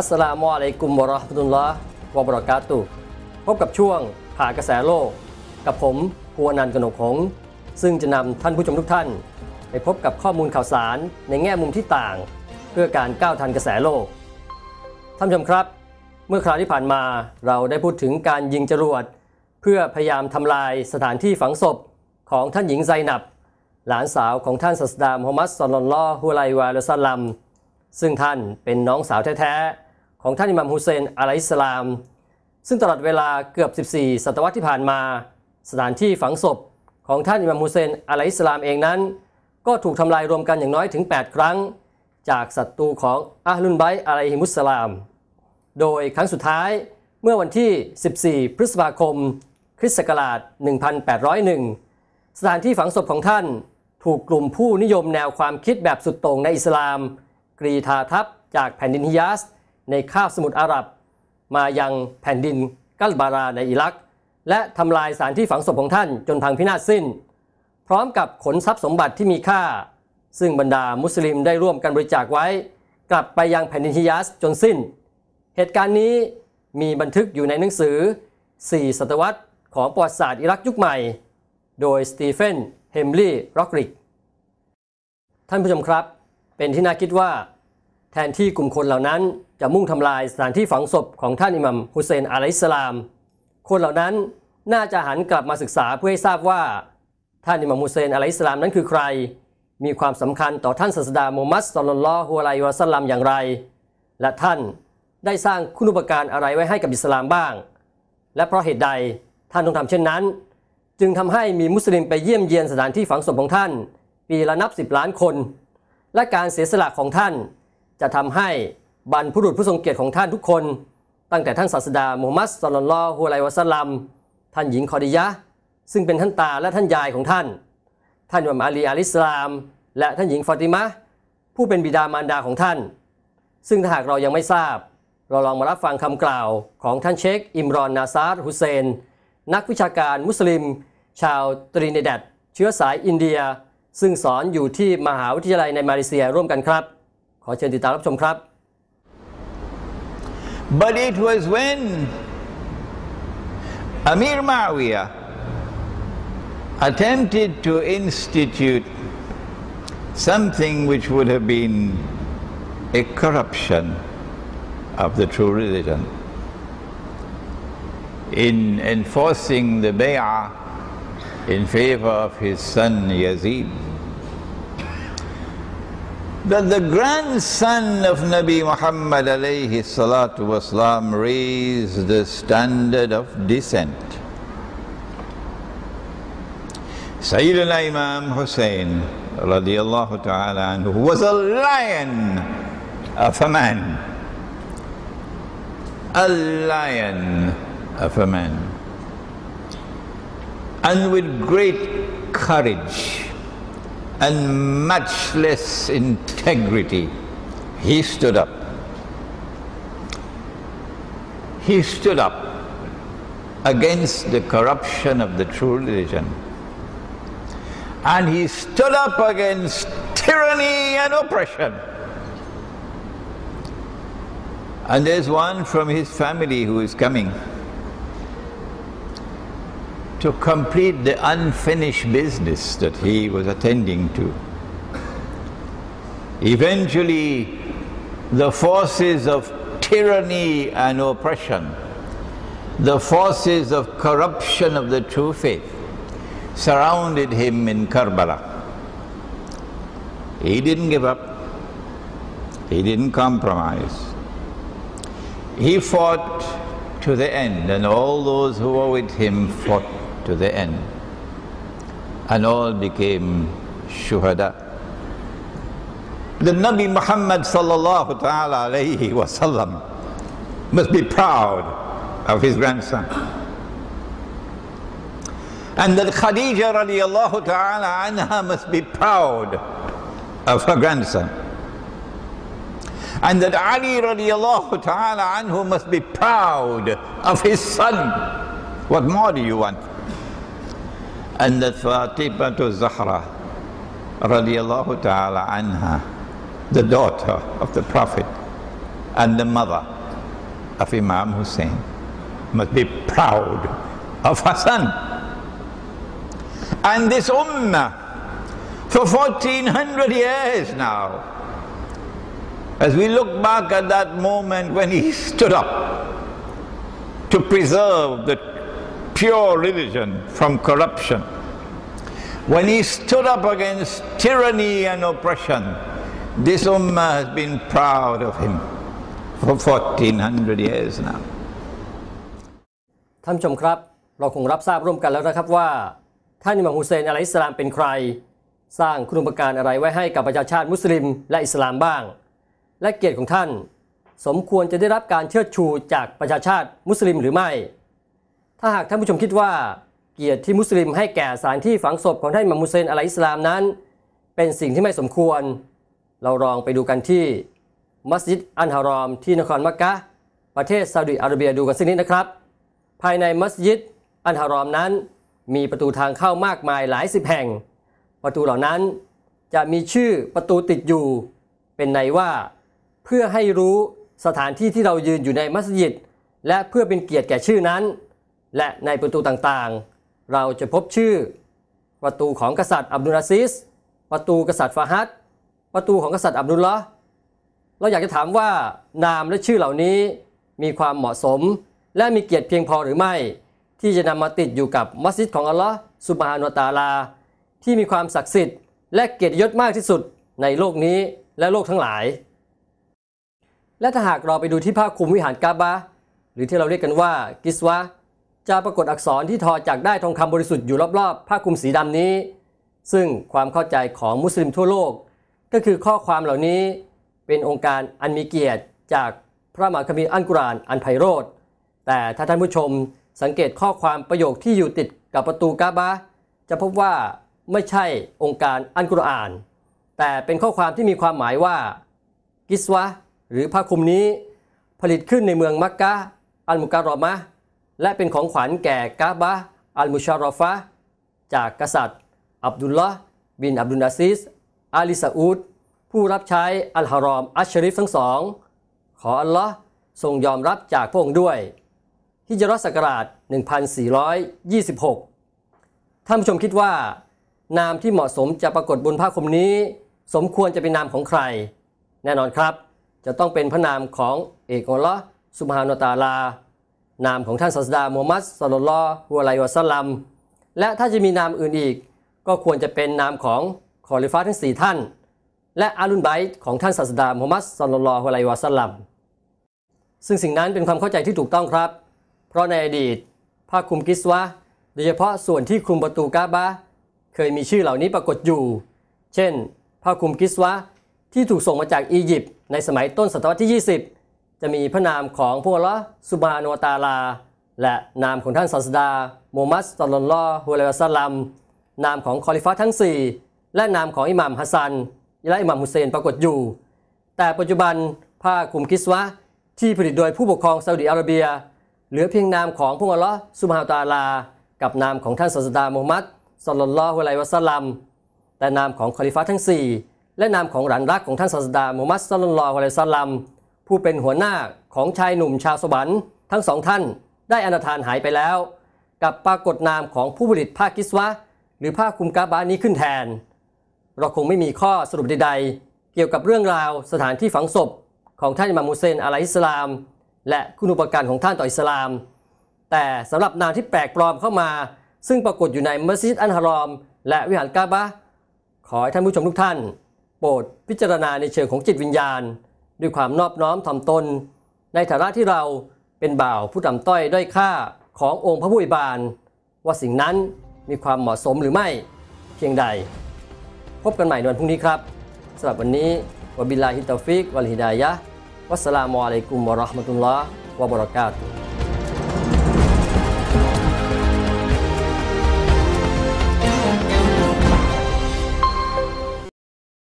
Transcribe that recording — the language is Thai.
อัสสลามุอะลัยกุมวะราะห์มะตุลลอฮ์วะบะเราะกาตุพบกับช่วงผ่ากระแสโลก กับผมภูวนันท์กนกหงซึ่งจะนำท่านผู้ชมทุกท่าน ไปพบกับข้อมูลข่าวสารในแง่มุมที่ต่าง เพื่อการก้าวทันกระแสโลก ท่านผู้ชมครับ เมื่อคราวที่ผ่านมาเราได้พูดถึงการยิงจรวด เพื่อพยายามทำลายสถานที่ฝังศพของท่านหญิงไซนับ หลานสาวของท่านศาสดามุฮัมมัดศ็อลลัลลอฮุอะลัยฮิวะซัลลัมซึ่งท่านเป็นน้องสาวแท้ๆ ของท่านอิหมัมฮุเซนอะลัยฮิสลาม ซึ่งตลอดเวลาเกือบ 14 ศตวรรษที่ผ่านมา สถานที่ฝังศพของท่านอิหมัมฮุเซนอะลัยฮิสลามเองนั้น ก็ถูกทำลายรวมกันอย่างน้อยถึง 8 ครั้ง จากศัตรูของอัลลุนไบอะลัยฮิมุสสลาม โดยครั้งสุดท้ายเมื่อวันที่ 14 พฤษภาคม คริสต์ศักราช 1801 สถานที่ฝังศพของท่านถูกกลุ่มผู้นิยมแนวความคิดแบบสุดโต่งในอิสลาม กรีธาทัพจากแผ่นดินฮิยาส ในคาบสมุทรอาหรับ มายังแผ่นดินกัลบาราในอิรัก และทำลายสถานที่ฝังศพของท่านจนพังพินาศสิ้น พร้อมกับขนทรัพย์สมบัติที่มีค่า ซึ่งบรรดามุสลิมได้ร่วมกันบริจาคไว้ กลับไปยังแผ่นดินฮิยาสจนสิ้น เหตุการณ์นี้มีบันทึกอยู่ในหนังสือ 4 ศตวรรษของประวัติศาสตร์อิรักยุคใหม่ โดยสตีเฟน เฮมลีย์ร็อกริก ท่านผู้ชมครับ เป็นที่น่าคิดว่า แทนที่กลุ่มคนเหล่านั้นจะมุ่งทำลายสถานที่ฝังศพของท่านอิหมัมฮุเซนอะลัยสลาม คนเหล่านั้นน่าจะหันกลับมาศึกษาเพื่อให้ทราบว่า ท่านอิหมัมฮุเซนอะลัยสลามนั้นคือใคร มีความสำคัญต่อท่านศาสดามูฮัมมัดศ็อลลัลลอฮุอะลัยวะซัลลัมอย่างไร และท่านได้สร้างคุณูปการอะไรไว้ให้กับอิสลามบ้าง และเพราะเหตุใดท่านต้องทำเช่นนั้น จึงทำให้มีมุสลิมไปเยี่ยมเยียนสถานที่ฝังศพของท่าน ปีละนับสิบล้านคน และการเสียสละของท่าน จะทำให้บรรพบุรุษผู้ทรงเกียรติของท่านทุกคน ตั้งแต่ท่านศาสดามูฮัมมัดศ็อลลัลลอฮุอะลัยวะซัลลัมท่านหญิงคอดิยะ ซึ่งเป็นท่านตาและท่านยายของท่าน ท่านอิหมัมอาลีอะลิสลาม และท่านหญิงฟาติมะผู้เป็นบิดามารดาของท่าน ซึ่งถ้าหากเรายังไม่ทราบ เราลองมารับฟังคำกล่าวของท่านเชค อิมรอนนาซาร์ฮุเซน นักวิชาการมุสลิม ชาวตรินิดัดเชื้อสายอินเดีย ซึ่งสอนอยู่ที่มหาวิทยาลัยในมาเลเซียร่วมกันครับ อเชิญติดตามรับชมครับ But it was when Amir Muawiyah attempted to institute something which would have been a corruption of the true religion in enforcing the bay'ah in favor of his son Yazid that the grandson of Nabi Muhammad alayhi salatu wasalam raised the standard of descent. Sayyidina Imam Hussein radiallahu ta'ala anhu was a lion of a man. A lion of a man. And with great courage and much less integrity, he stood up. He stood up against the corruption of the true religion. And he stood up against tyranny and oppression. And there's one from his family who is coming to complete the unfinished business that he was attending to. Eventually, the forces of tyranny and oppression, the forces of corruption of the true faith, surrounded him in Karbala. He didn't give up, he didn't compromise. He fought to the end, and all those who were with him fought to the end. And all became shuhada. The Nabi Muhammad sallallahu ta'ala alayhi wasallam must be proud of his grandson. And that Khadija radiallahu ta'ala anha must be proud of her grandson. And that Ali radiallahu ta'ala anhu must be proud of his son. What more do you want? And that Fatima to Zahra radiallahu ta'ala anha, the daughter of the Prophet, and the mother of Imam Hussein must be proud of Hassan. And this ummah, for 1400 years now, as we look back at that moment when he stood up to preserve the pure religion from corruption, when he stood up against tyranny and oppression, this ummah has been proud of him for 1400 years now. ท่านผู้ชมครับ เราคงรับทราบร่วมกันแล้วนะครับว่า ท่านอิหม่ามฮุเซนอะลัยฮิสสลามเป็นใคร สร้างคุณูปการอะไรไว้ให้กับประชาชาติมุสลิมและอิสลามบ้าง และเกียรติของท่าน สมควรจะได้รับการเชิดชูจากประชาชาติมุสลิมหรือไม่ ถ้าหากท่านผู้ชมคิดว่าเกียรติที่มุสลิมให้แก่สถานที่ฝังศพของท่านอิหม่ามฮุเซนอะลัยฮิสลามนั้น เป็นสิ่งที่ไม่สมควร เราลองไปดูกันที่มัสยิดอันฮารอม ที่นครมักกะประเทศซาอุดิอาระเบียดูกันสักนิดนะครับ ภายในมัสยิดอันฮารอมนั้น มีประตูทางเข้ามากมายหลายสิบแห่ง ประตูเหล่านั้นจะมีชื่อประตูติดอยู่ เป็นในว่าเพื่อให้รู้สถานที่ที่เรายืนอยู่ในมัสยิด และเพื่อเป็นเกียรติแก่ชื่อนั้น และในประตูต่างๆ เราจะพบชื่อ ประตูของกษัตริย์อับดุลอาซิส ประตูกษัตริย์ฟาฮัดประตูของกษัตริย์อับดุลละเราอยากจะถามว่านามและชื่อเหล่านี้มีความเหมาะสม และมีเกียรติเพียงพอหรือไม่ ที่จะนำมาติดอยู่กับมัสยิดของอัลลอฮ์สุบฮานุตาลา ที่มีความศักดิ์สิทธิ์ และเกียรติยศมากที่สุดในโลกนี้และโลกทั้งหลาย และถ้าหากเราไปดูที่ผ้าคลุมวิหารกาบะห์หรือที่เราเรียกกันว่ากิสวะ จะปรากฏอักษรที่ทอจากได้ทองคำบริสุทธิ์อยู่รอบๆผ้าคลุมสีดำนี้ ซึ่งความเข้าใจของมุสลิมทั่วโลก ก็คือข้อความเหล่านี้เป็นองค์การอันมีเกียรติจากพระมหาคัมภีร์อัลกุรอานอันไพโรธแต่ถ้าท่านผู้ชมสังเกตข้อความประโยคที่อยู่ติดกับประตูกาบะจะพบว่าไม่ใช่องค์การอัลกุรอาน แต่เป็นข้อความที่มีความหมายว่า กิสวะหรือผ้าคลุมนี้ ผลิตขึ้นในเมืองมักกะอัลมุการอมะ และเป็นของขวัญแก่กาบะอัลมุชารอฟะจากกษัตริย์ อับดุลลอฮ์บินอับดุลอาซิสอาลีซาอุดผู้รับใช้อัลฮารอมอัชชริฟทั้งสอง ขออัลลอฮ์ทรงยอมรับจากพระองค์ด้วย ฮิจรัสศักราช 1426 ท่านผู้ชมคิดว่า นามที่เหมาะสมจะปรากฏบนผ้าคลุมนี้ สมควรจะเป็นนามของใคร แน่นอนครับ จะต้องเป็นพระนามของเอกอัลลอฮ์สุบฮานุตาลา นามของท่านศาสดามูฮัมมัดสลลัลลอฮุอะลัยวะซัลลัมและถ้าจะมีนามอื่นอีก ก็ควรจะเป็นนามของคอลิฟ้าทั้งสี่ท่าน และอาลุนไบต์ของท่านศาสดามูฮัมมัดสลลัลลอฮุอะลัยวะซัลลัมซึ่งสิ่งนั้นเป็นความเข้าใจที่ถูกต้องครับ เพราะในอดีตผ้าคลุมกิสวะโดยเฉพาะส่วนที่คลุมประตูกาบะเคยมีชื่อเหล่านี้ปรากฏอยู่ เช่นผ้าคลุมกิสวะที่ถูกส่งมาจากอียิปต์ในสมัยต้นศตวรรษที่ 20 จะมีพระนามของพระอัลลอฮ์สุบฮานวตาลา และนามของท่านศาสดามูฮัมมัสลลัลลอฮุอะลัยฮิวะซัลลัมนามของคอลิฟ้าทั้ง 4 และนามของอิหม่ามฮัสซัน และอิหม่ามฮุเซนปรากฏอยู่ แต่ปัจจุบันผ้าคลุมกิสวะที่ผลิตโดยผู้ปกครองซาอุดิอาระเบีย เหลือเพียงนามของพระอัลลอฮ์สุบฮานวตาลา กับนามของท่านศาสดามูฮัมมัดสลลัลลอฮุอะลัยวะซัลลัมแต่นามของคอลิฟ้าทั้ง 4 และนามของหลานรักของท่านศาสดามูฮัมมัดสลลัลลอฮุอะลัยวะซัลลัม ผู้เป็นหัวหน้าของชายหนุ่มชาวสวรรค์ทั้งสองท่านได้อนาทานหายไปแล้ว กับปรากฏนามของผู้ผลิตผ้ากิสวะ หรือผ้าคลุมกาบะนี้ขึ้นแทน เราคงไม่มีข้อสรุปใดๆ เกี่ยวกับเรื่องราวสถานที่ฝังศพของท่านอิมามฮุเซนอะลัยฮิสลาม และคุณูปการของท่านต่ออิสลาม แต่สำหรับนามที่แปลกปลอมเข้ามา ซึ่งปรากฏอยู่ในมัสยิดอันฮารอม และวิหารกาบะขอให้ท่านผู้ชมทุกท่าน โปรดพิจารณาในเชิงของจิตวิญญาณ ด้วยความนอบน้อมถ่อมตน ในฐานะที่เราเป็นบ่าวผู้ต่ำต้อยด้อยค่าขององค์พระผู้อวยบานว่าสิ่งนั้นมีความเหมาะสมหรือไม่เพียงใด พบกันใหม่ในวันพรุ่งนี้ครับสำหรับวันนี้วบิลลาฮิตตฟิกวัลฮิดายะวัสสลามุอะลัยกุมวะราะห์มะตุลลอฮ์วะบะเราะกาตุฮ์